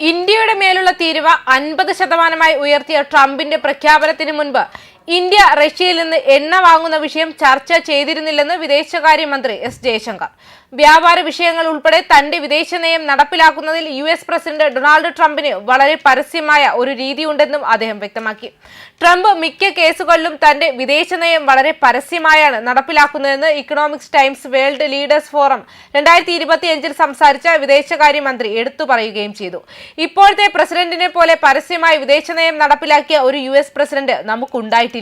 ഇന്ത്യയുടെ മേലുള്ള തീരുവ അൻപത് ശതമാനമായി ഉയർത്തിയ ട്രംപിന്റെ പ്രഖ്യാപനത്തിന് മുൻപ് ഇന്ത്യ റഷ്യയിൽ നിന്ന് എണ്ണ വാങ്ങുന്ന വിഷയം ചർച്ച ചെയ്തിരുന്നില്ലെന്ന് വിദേശകാര്യമന്ത്രി എസ് ജയശങ്കർ. വ്യാപാര വിഷയങ്ങൾ ഉൾപ്പെടെ തന്റെ വിദേശ നയം നടപ്പിലാക്കുന്നതിൽ യു എസ് പ്രസിഡന്റ് ഡൊണാൾഡ് ട്രംപിന് വളരെ പരസ്യമായ ഒരു രീതിയുണ്ടെന്നും അദ്ദേഹം വ്യക്തമാക്കി. ട്രംപ് മിക്ക കേസുകളിലും തന്റെ വിദേശ നയം വളരെ പരസ്യമായാണ് നടപ്പിലാക്കുന്നതെന്ന് Economics Times World Leaders Forum രണ്ടായിരത്തി ഇരുപത്തിയഞ്ചിൽ സംസാരിച്ച വിദേശകാര്യമന്ത്രി എടുത്തു പറയുകയും ചെയ്തു. ഇപ്പോഴത്തെ പ്രസിഡന്റിനെ പോലെ പരസ്യമായി വിദേശ നയം നടപ്പിലാക്കിയ ഒരു യു എസ് പ്രസിഡന്റ് നമുക്കുണ്ടായിട്ടില്ല.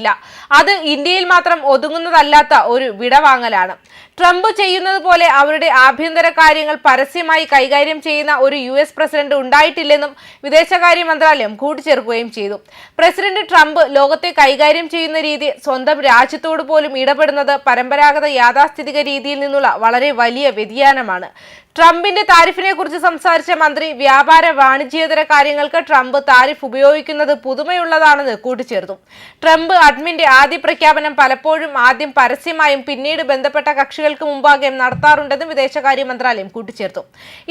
അത് ഇന്ത്യയിൽ മാത്രം ഒതുങ്ങുന്നതല്ലാത്ത ഒരു വിടവാങ്ങലാണ്. ട്രംപ് ചെയ്യുന്നത് പോലെ അവരുടെ ആഭ്യന്തര കാര്യങ്ങൾ പരസ്യമായി കൈകാര്യം ചെയ്യുന്ന ഒരു യു എസ് പ്രസിഡന്റ് ഉണ്ടായിട്ടില്ലെന്നും വിദേശകാര്യ മന്ത്രാലയം കൂട്ടിച്ചേർക്കുകയും ചെയ്തു. പ്രസിഡന്റ് ട്രംപ് ലോകത്തെ കൈകാര്യം ചെയ്യുന്ന രീതി സ്വന്തം രാജ്യത്തോട് പോലും ഇടപെടുന്നത് പരമ്പരാഗത യാഥാസ്ഥിതിക രീതിയിൽ നിന്നുള്ള വളരെ വലിയ വ്യതിയാനമാണ്. ട്രംപിന്റെ താരിഫിനെ കുറിച്ച് സംസാരിച്ച മന്ത്രി വ്യാപാര വാണിജ്യേതര കാര്യങ്ങൾക്ക് ട്രംപ് താരിഫ് ഉപയോഗിക്കുന്നത് പുതുമയുള്ളതാണെന്ന് കൂട്ടിച്ചേർത്തു. ട്രംപ് അഡ്മിന്റെ ആദ്യ പ്രഖ്യാപനം പലപ്പോഴും ആദ്യം പരസ്യമായും പിന്നീട് ബന്ധപ്പെട്ട കക്ഷികൾക്ക് മുമ്പാകെയും നടത്താറുണ്ടെന്ന് വിദേശകാര്യ മന്ത്രാലയം കൂട്ടിച്ചേർത്തു.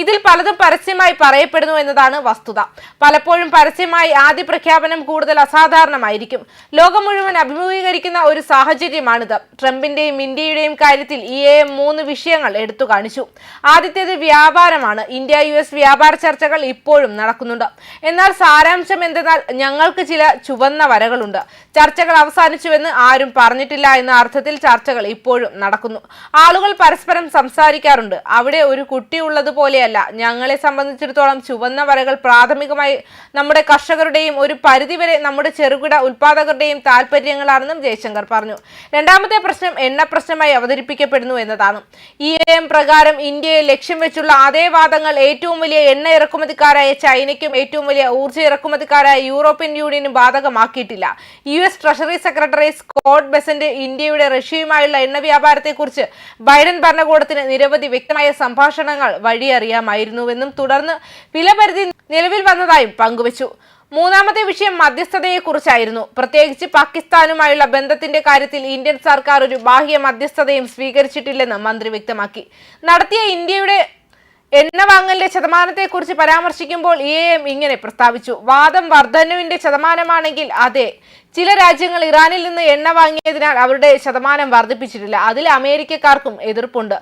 ഇതിൽ പലതും പരസ്യമായി പറയപ്പെടുന്നു എന്നതാണ് വസ്തുത. പലപ്പോഴും പരസ്യമായി ആദ്യ പ്രഖ്യാപനം കൂടുതൽ അസാധാരണമായിരിക്കും. ലോകം മുഴുവൻ അഭിമുഖീകരിക്കുന്ന ഒരു സാഹചര്യമാണിത്. ട്രംപിന്റെയും ഇന്ത്യയുടെയും കാര്യത്തിൽ ഈ മൂന്ന് വിഷയങ്ങൾ എടുത്തു കാണിച്ചു. ആദ്യത്തേത് വ്യാപാരമാണ്. ഇന്ത്യ യു എസ് വ്യാപാര ചർച്ചകൾ ഇപ്പോഴും നടക്കുന്നുണ്ട്. എന്നാൽ സാരാംശം എന്തെന്നാൽ ഞങ്ങൾക്ക് ചില ചുവന്ന വരകളുണ്ട്. ചർച്ചകൾ അവസാനിച്ചുവെന്ന് ആരും പറഞ്ഞിട്ടില്ല എന്ന അർത്ഥത്തിൽ ചർച്ചകൾ ഇപ്പോഴും നടക്കുന്നു. ആളുകൾ പരസ്പരം സംസാരിക്കാറുണ്ട്. അവിടെ ഒരു കുട്ടി ഉള്ളതുപോലെയല്ല. ഞങ്ങളെ സംബന്ധിച്ചിടത്തോളം ചുവന്ന വരകൾ പ്രാഥമികമായി നമ്മുടെ കർഷകരുടെയും ഒരു പരിധിവരെ നമ്മുടെ ചെറുകിട ഉൽപാദകരുടെയും താല്പര്യങ്ങളാണെന്നും ജയശങ്കർ പറഞ്ഞു. രണ്ടാമത്തെ പ്രശ്നം എണ്ണ പ്രശ്നമായി അവതരിപ്പിക്കപ്പെടുന്നു എന്നതാണ്. ഇ എം പ്രകാരം ഇന്ത്യയെ ലക്ഷ്യം വെച്ചുള്ള അതേ വാദങ്ങൾ ഏറ്റവും വലിയ എണ്ണ ഇറക്കുമതിക്കാരായ ചൈനയ്ക്കും ഏറ്റവും വലിയ ഊർജ ഇറക്കുമതിക്കാരായ യൂറോപ്യൻ യൂണിയനും ബാധകമാക്കിയിട്ടില്ല. U S treasury secretary Scott Bessent ഇന്ത്യയുടെ റഷ്യയുമായുള്ള എണ്ണ വ്യാപാരത്തെക്കുറിച്ച് ബൈഡൻ ഭരണകൂടത്തിന് നിരവധി വ്യക്തമായ സംഭാഷണങ്ങൾ വഴിയറിയാമായിരുന്നുവെന്നും തുടർന്ന് വിലപരിധി നിലവിൽ വന്നതായും പങ്കുവച്ചു. മൂന്നാമത്തെ വിഷയം മധ്യസ്ഥതയെക്കുറിച്ചായിരുന്നു. പ്രത്യേകിച്ച് പാകിസ്ഥാനുമായുള്ള ബന്ധത്തിന്റെ കാര്യത്തിൽ ഇന്ത്യൻ സർക്കാർ ഒരു ബാഹ്യ മധ്യസ്ഥതയും സ്വീകരിച്ചിട്ടില്ലെന്ന് മന്ത്രി വ്യക്തമാക്കി. നടത്തിയ ഇന്ത്യയുടെ എണ്ണ വാങ്ങലിന്റെ ശതമാനത്തെക്കുറിച്ച് പരാമർശിക്കുമ്പോൾ ഇ എം ഇങ്ങനെ പ്രസ്താവിച്ചു. വാദം വർധനുവിന്റെ ശതമാനമാണെങ്കിൽ അതെ. ചില രാജ്യങ്ങൾ ഇറാനിൽ നിന്ന് എണ്ണ വാങ്ങിയതിനാൽ അവരുടെ ശതമാനം വർദ്ധിപ്പിച്ചിട്ടില്ല അതിൽ അമേരിക്കക്കാർക്കും എതിർപ്പുണ്ട്.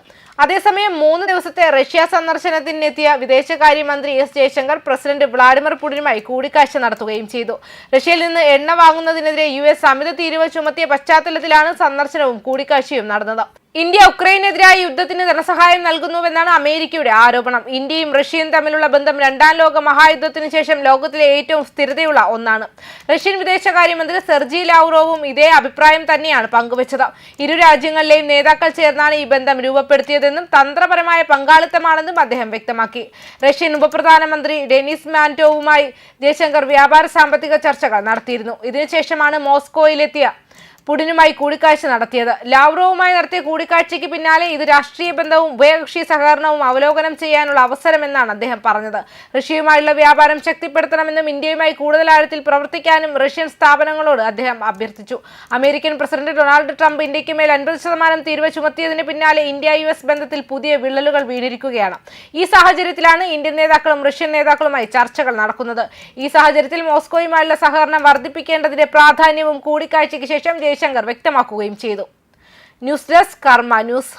അതേസമയം മൂന്ന് ദിവസത്തെ റഷ്യ സന്ദർശനത്തിനെത്തിയ വിദേശകാര്യമന്ത്രി എസ് ജയശങ്കർ പ്രസിഡന്റ് വ്ളാഡിമിർ പുടിനുമായി കൂടിക്കാഴ്ച നടത്തുകയും ചെയ്തു. റഷ്യയിൽ നിന്ന് എണ്ണ വാങ്ങുന്നതിനെതിരെ യു എസ് അമിത തീരുവ ചുമത്തിയ പശ്ചാത്തലത്തിലാണ് സന്ദർശനവും കൂടിക്കാഴ്ചയും നടന്നത്. ഇന്ത്യ ഉക്രൈനെതിരായ യുദ്ധത്തിന് ധനസഹായം നൽകുന്നുവെന്നാണ് അമേരിക്കയുടെ ആരോപണം. ഇന്ത്യയും റഷ്യയും തമ്മിലുള്ള ബന്ധം രണ്ടാം ലോക മഹായുദ്ധത്തിന് ശേഷം ലോകത്തിലെ ഏറ്റവും സ്ഥിരതയുള്ള ഒന്നാണ്. റഷ്യൻ വിദേശകാര്യമന്ത്രി സെർജി ലാവ്റോവും ഇതേ അഭിപ്രായം തന്നെയാണ് പങ്കുവച്ചത്. ഇരു രാജ്യങ്ങളിലെയും നേതാക്കൾ ചേർന്നാണ് ഈ ബന്ധം രൂപപ്പെടുത്തിയതെന്നും തന്ത്രപരമായ പങ്കാളിത്തമാണെന്നും അദ്ദേഹം വ്യക്തമാക്കി. റഷ്യൻ ഉപപ്രധാനമന്ത്രി ഡെനിസ് മാന്റോവുമായി ജയശങ്കർ വ്യാപാര സാമ്പത്തിക ചർച്ചകൾ നടത്തിയിരുന്നു. ഇതിനുശേഷമാണ് മോസ്കോയിലെത്തിയ പുടിനുമായി കൂടിക്കാഴ്ച നടത്തിയത്. ലാവ്റോവുമായി നടത്തിയ കൂടിക്കാഴ്ചയ്ക്ക് പിന്നാലെ ഇത് രാഷ്ട്രീയ ബന്ധവും ഉഭയകക്ഷി സഹകരണവും അവലോകനം ചെയ്യാനുള്ള അവസരമെന്നാണ് അദ്ദേഹം പറഞ്ഞത്. റഷ്യയുമായുള്ള വ്യാപാരം ശക്തിപ്പെടുത്തണമെന്നും ഇന്ത്യയുമായി കൂടുതൽ ആഴത്തിൽ പ്രവർത്തിക്കാനും റഷ്യൻ സ്ഥാപനങ്ങളോട് അദ്ദേഹം അഭ്യർത്ഥിച്ചു. അമേരിക്കൻ പ്രസിഡന്റ് ഡൊണാൾഡ് ട്രംപ് ഇന്ത്യയ്ക്ക് മേൽ അൻപത് ശതമാനം തീരുവ ചുമത്തിയതിന് പിന്നാലെ ഇന്ത്യ യു എസ് ബന്ധത്തിൽ പുതിയ വിള്ളലുകൾ വീണിരിക്കുകയാണ്. ഈ സാഹചര്യത്തിലാണ് ഇന്ത്യൻ നേതാക്കളും റഷ്യൻ നേതാക്കളുമായി ചർച്ചകൾ നടക്കുന്നത്. ഈ സാഹചര്യത്തിൽ മോസ്കോയുമായുള്ള സഹകരണം വർദ്ധിപ്പിക്കേണ്ടതിന്റെ പ്രാധാന്യവും കൂടിക്കാഴ്ചയ്ക്ക് ശേഷം ജയശങ്കർ വ്യക്തമാക്കുകയും ചെയ്തു. News desk Karma news.